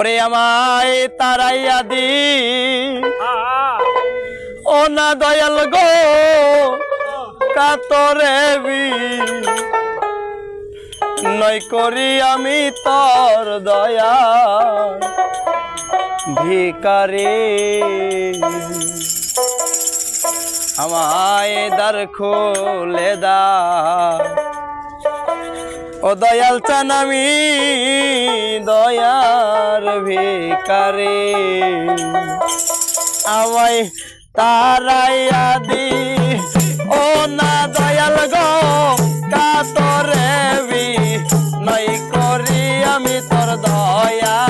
ওরে আমায় তারাইয়া দি। ও না দয়াল গো, কাতরে বি। নয় করি আমি তোর দয়া ভিকারে আমায় দ্বার খুলে দা ও দয়াল চান আমি দয়ার ভিকারে আমায় তারাইয়া দি। ও না দয়াল গো, কাতরে বি নাই করি আমি তোর দয়ার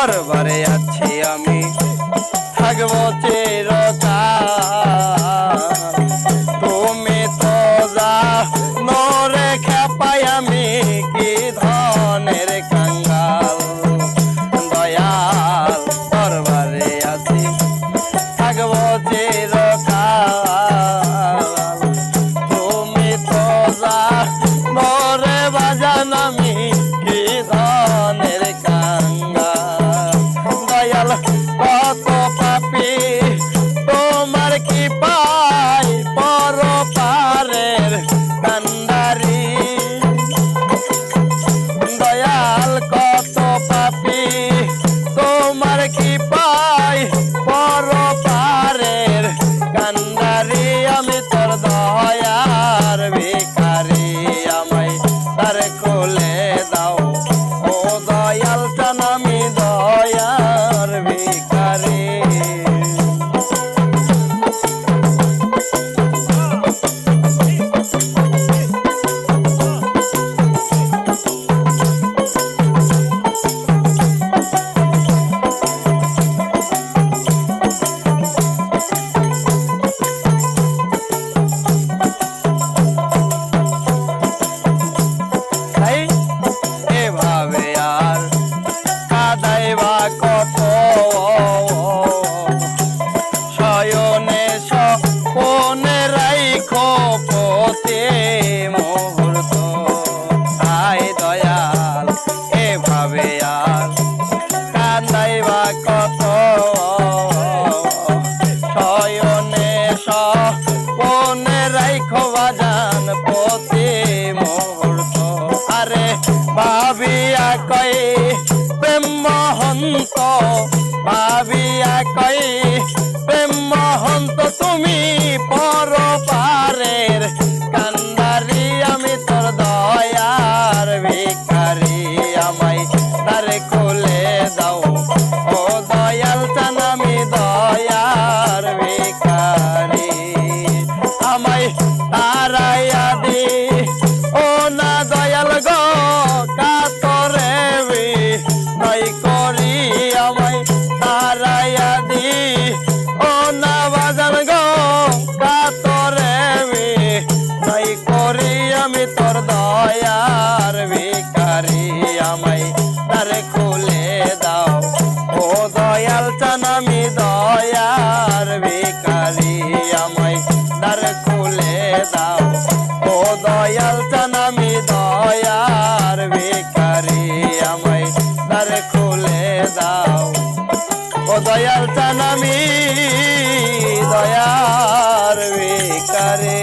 দরবারে আছি আমি। থাকব চিরকাল I got. মহন্ত ভাবিয়া কই, প্রেম মহন্ত তুমি পর পারের কান্দারি আমি তোর দয়ার ভিখারি, আমায় তার খুলে দাও। ও দয়াল চান, আমি দয়ার ভিখারি, আমায় তারাইয়া দি। ও না দাও ও দয়াল তানামি দয়ার বিকারে